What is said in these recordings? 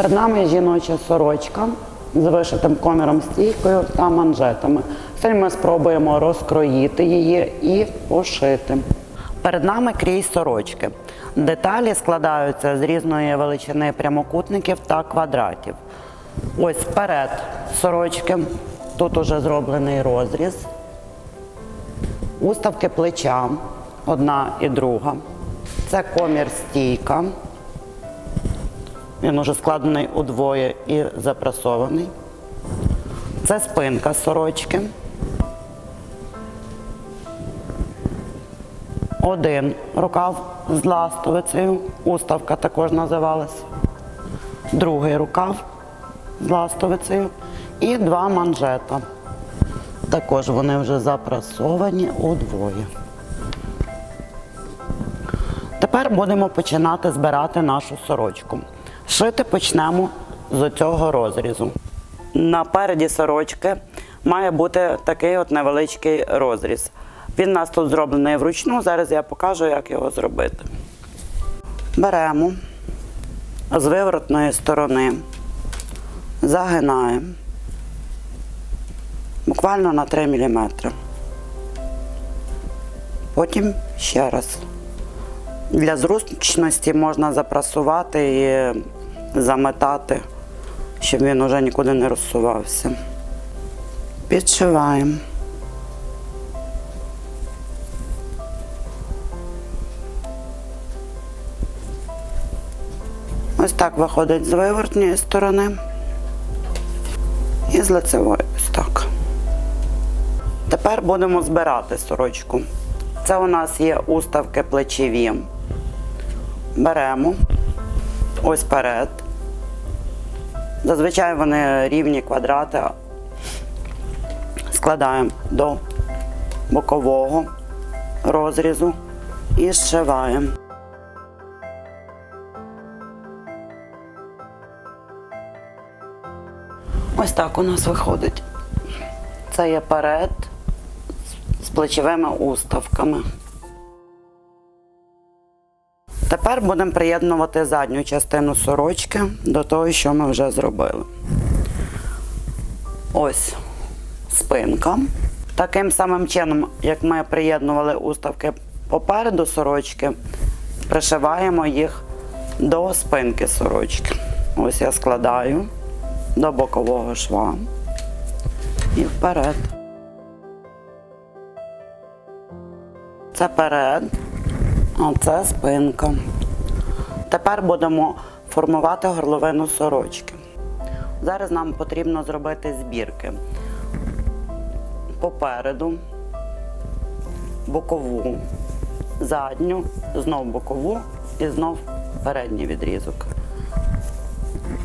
Перед нами жіноча сорочка з вишитим коміром стійкою та манжетами. Сьогодні ми спробуємо розкроїти її і пошити. Перед нами крій сорочки. Деталі складаються з різної величини прямокутників та квадратів. Ось вперед сорочки. Тут уже зроблений розріз. Уставки плеча, одна і друга. Це комір стійка. Він уже складений удвоє і запрасований. Це спинка сорочки. Один рукав з ластовицею. Уставка також називалась. Другий рукав з ластовицею. І два манжета. Також вони вже запрасовані удвоє. Тепер будемо починати збирати нашу сорочку. Шити почнемо з цього розрізу. Напереді сорочки має бути такий от невеличкий розріз. Він у нас тут зроблений вручну, зараз я покажу, як його зробити. Беремо з виворотної сторони, загинаємо буквально на 3 мм. Потім ще раз. Для зручності можна запрасувати і заметати, щоб він уже нікуди не розсувався. Підшиваємо. Ось так виходить з вивертньої сторони і з лицевої ось так. Тепер будемо збирати сорочку. Це у нас є уставки плечеві. Беремо ось перед. Зазвичай вони рівні квадрати. Складаємо до бокового розрізу і зшиваємо. Ось так у нас виходить. Це є перед з плечовими уставками. Тепер будемо приєднувати задню частину сорочки до того, що ми вже зробили. Ось спинка. Таким самим чином, як ми приєднували уставки попереду сорочки, пришиваємо їх до спинки сорочки. Ось я складаю до бокового шва і вперед. Це перед, а це спинка. Тепер будемо формувати горловину сорочки. Зараз нам потрібно зробити збірки. Попереду, бокову, задню, знов бокову і знов передній відрізок.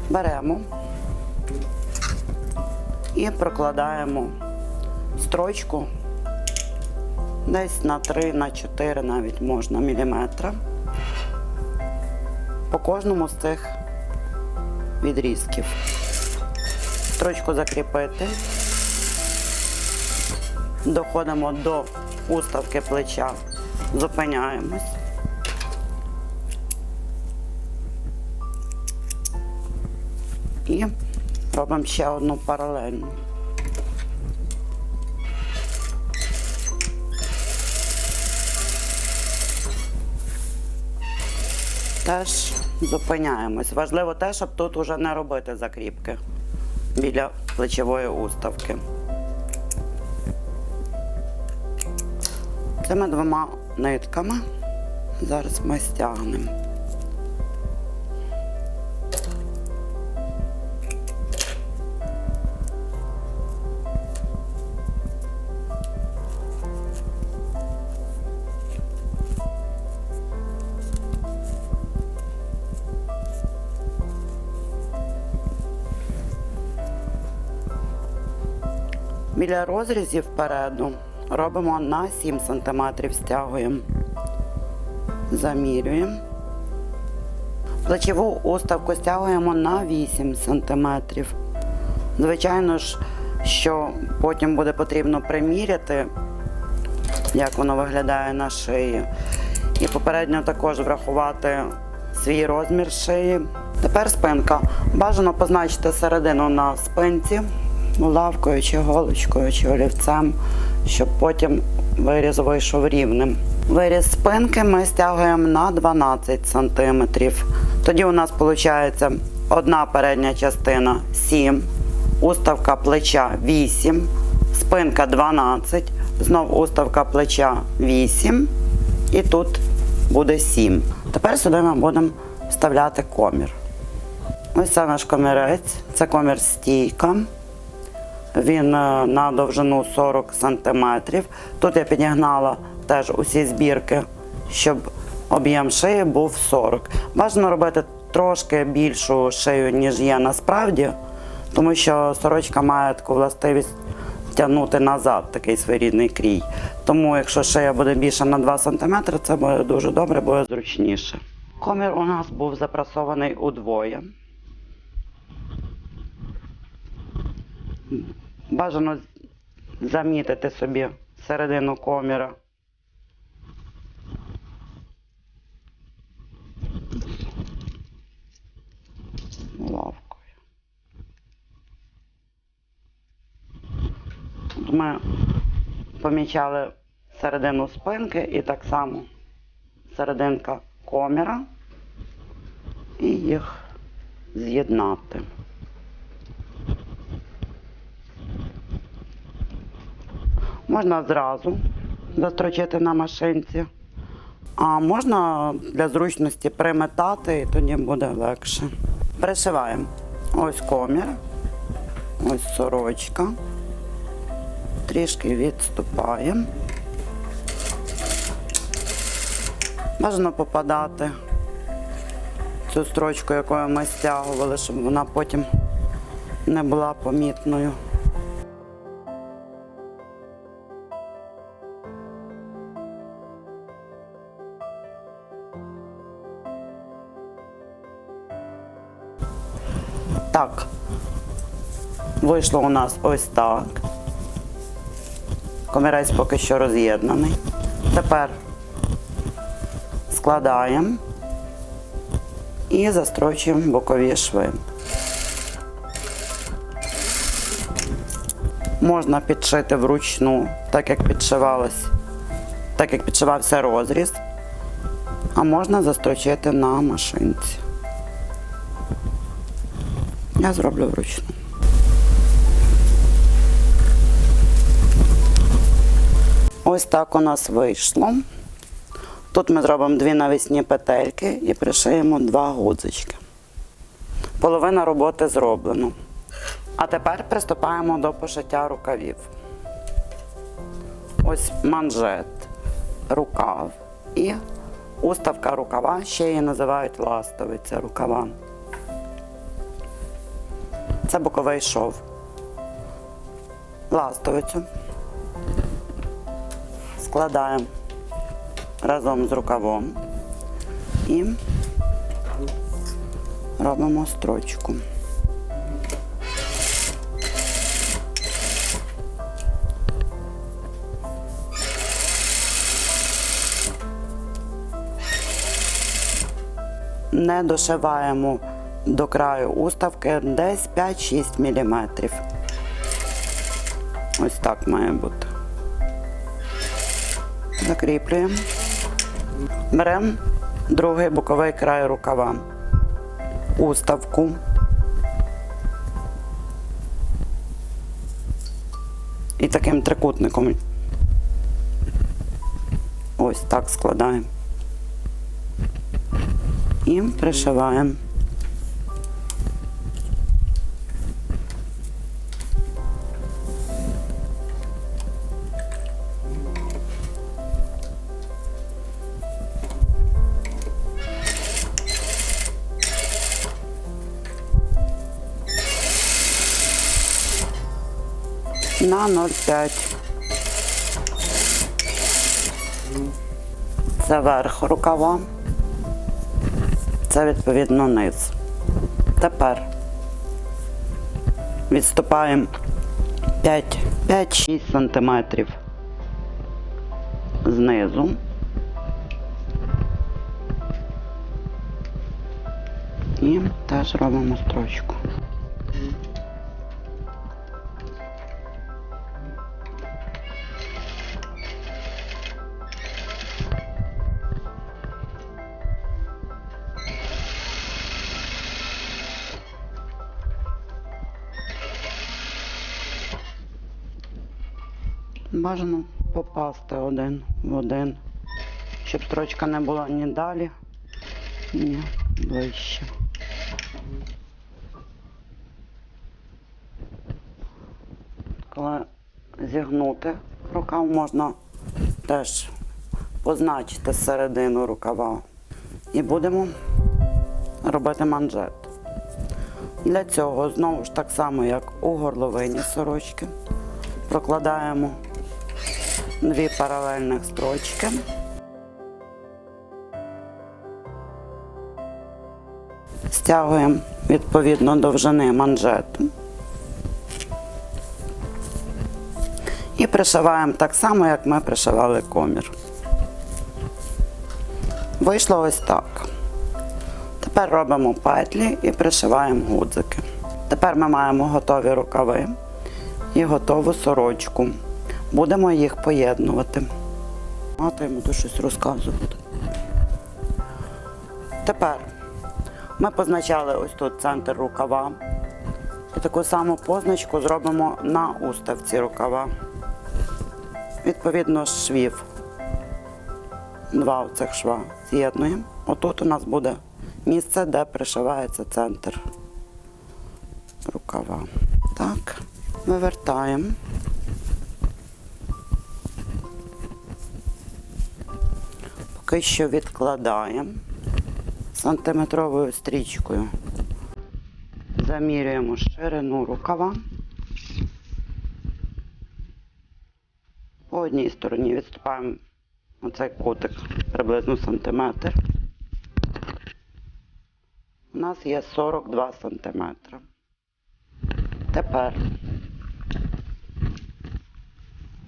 Беремо і прокладаємо строчку десь на 3, на 4 навіть можна міліметра по кожному з цих відрізків. Строчку закріпити. Доходимо до уставки плеча, зупиняємось. І робимо ще одну паралельну. Теж зупиняємось. Важливо те, щоб тут вже не робити закріпки біля плечової уставки. Цими двома нитками зараз ми стягнемо. Біля розрізів впереду робимо на 7 см стягуємо. Замірюємо. Плечову уставку стягуємо на 8 см. Звичайно ж, що потім буде потрібно приміряти, як воно виглядає на шиї. І попередньо також врахувати свій розмір шиї. Тепер спинка. Бажано позначити середину на спинці лавкою чи голочкою чи олівцем, щоб потім виріз вийшов рівним. Виріз спинки ми стягуємо на 12 см. Тоді у нас виходить одна передня частина 7, уставка плеча 8, спинка 12, знов уставка плеча 8 і тут буде 7. Тепер сюди ми будемо вставляти комір. Ось це наш комірець, це комір стійка. Він е, на довжину 40 см. Тут я підігнала теж усі збірки, щоб об'єм шиї був 40. Бажано робити трошки більшу шию, ніж є насправді, тому що сорочка має таку властивість тягнути назад такий своєрідний крій. Тому, якщо шия буде більше на 2 см, це буде дуже добре, буде зручніше. Комір у нас був запрасований удвоє. Бажано замітити собі середину коміра. Лавкою. Тут ми помічали середину спинки і так само серединка коміра і їх з'єднати. Можна зразу застрочити на машинці, а можна для зручності приметати і тоді буде легше. Пришиваємо ось комір, ось сорочка. Трішки відступаємо. Бажано попадати в цю строчку, якою ми стягували, щоб вона потім не була помітною. Вийшло у нас ось так. Комірець поки що роз'єднаний. Тепер складаємо і застрочуємо бокові шви. Можна підшити вручну, так як підшивалось, так як підшивався розріз, а можна застрочити на машинці. Я зроблю вручну. Ось так у нас вийшло. Тут ми зробимо дві навісні петельки і пришиємо два гудзички. Половина роботи зроблено. А тепер приступаємо до пошиття рукавів. Ось манжет, рукав і уставка рукава, ще її називають ластовиця рукава. Це боковий шов. Ластовицю складаємо разом з рукавом і робимо строчку. Не дошиваємо до краю уставки десь 5-6 мм. Ось так має бути. Закріплюємо. Беремо другий боковий край рукава. Уставку. І таким трикутником. Ось так складаємо. І пришиваємо. На 0,5. Це верх рукава. Це відповідно низ. Тепер відступаємо 5-6 сантиметрів знизу. І теж робимо строчку. Бажано попасти один в один, щоб строчка не була ні далі, ні ближче. Коли зігнути рукав, можна теж позначити середину рукава. І будемо робити манжет. Для цього знову ж так само, як у горловині сорочки, прокладаємо дві паралельних строчки. Стягуємо відповідно довжини манжету. І пришиваємо так само, як ми пришивали комір. Вийшло ось так. Тепер робимо петлі і пришиваємо гудзики. Тепер ми маємо готові рукави і готову сорочку. Будемо їх поєднувати. А то йому тут щось розказувати. Тепер ми позначали ось тут центр рукава. І таку саму позначку зробимо на уставці рукава. Відповідно, швів. Два оцих шва з'єднуємо. Отут у нас буде місце, де пришивається центр рукава. Так, вивертаємо. Поки що відкладаємо сантиметровою стрічкою. Замірюємо ширину рукава. По одній стороні відступаємо оцей кутик приблизно сантиметр. У нас є 42 сантиметри. Тепер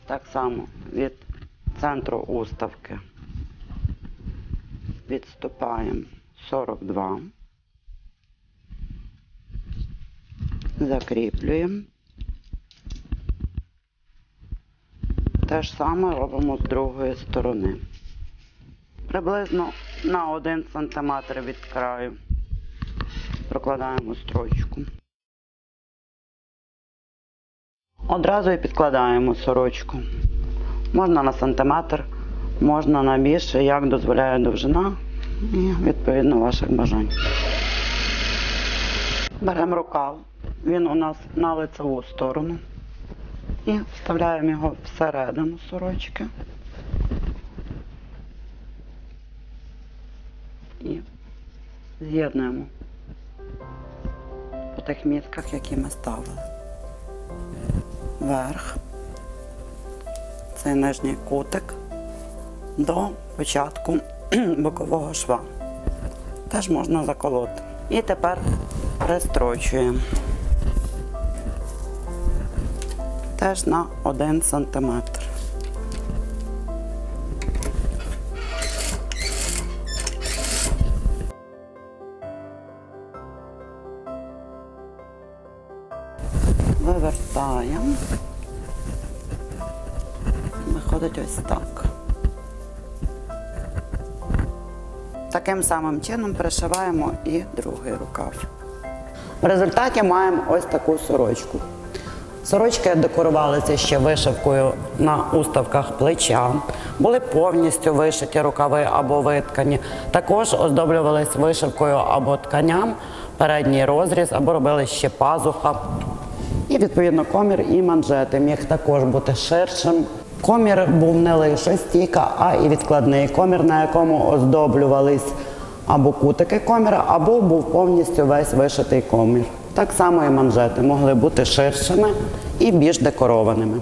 так само від центру уставки відступаємо 42. Закріплюємо. Те ж саме робимо з другої сторони. Приблизно на 1 см від краю прокладаємо строчку. Одразу і підкладаємо сорочку. Можна на сантиметр, можна на більше, як дозволяє довжина і відповідно ваших бажань. Беремо рукав, він у нас на лицеву сторону і вставляємо його всередину сорочки. І з'єднуємо по тих мітках, які ми ставили. Верх, цей нижній кутик до початку бокового шва. Теж можна заколоти. І тепер пристрочуємо. Теж на 1 сантиметр. Вивертаємо. Виходить ось так. Таким самим чином пришиваємо і другий рукав. В результаті маємо ось таку сорочку. Сорочки декорувалися ще вишивкою на уставках плеча, були повністю вишиті рукави або виткані. Також оздоблювались вишивкою або тканям, передній розріз, або робили ще пазуха. І відповідно комір і манжети міг також бути ширшим. Комір був не лише стійка, а і відкладний комір, на якому оздоблювались або кутики коміра, або був повністю весь вишитий комір. Так само і манжети могли бути ширшими і більш декорованими.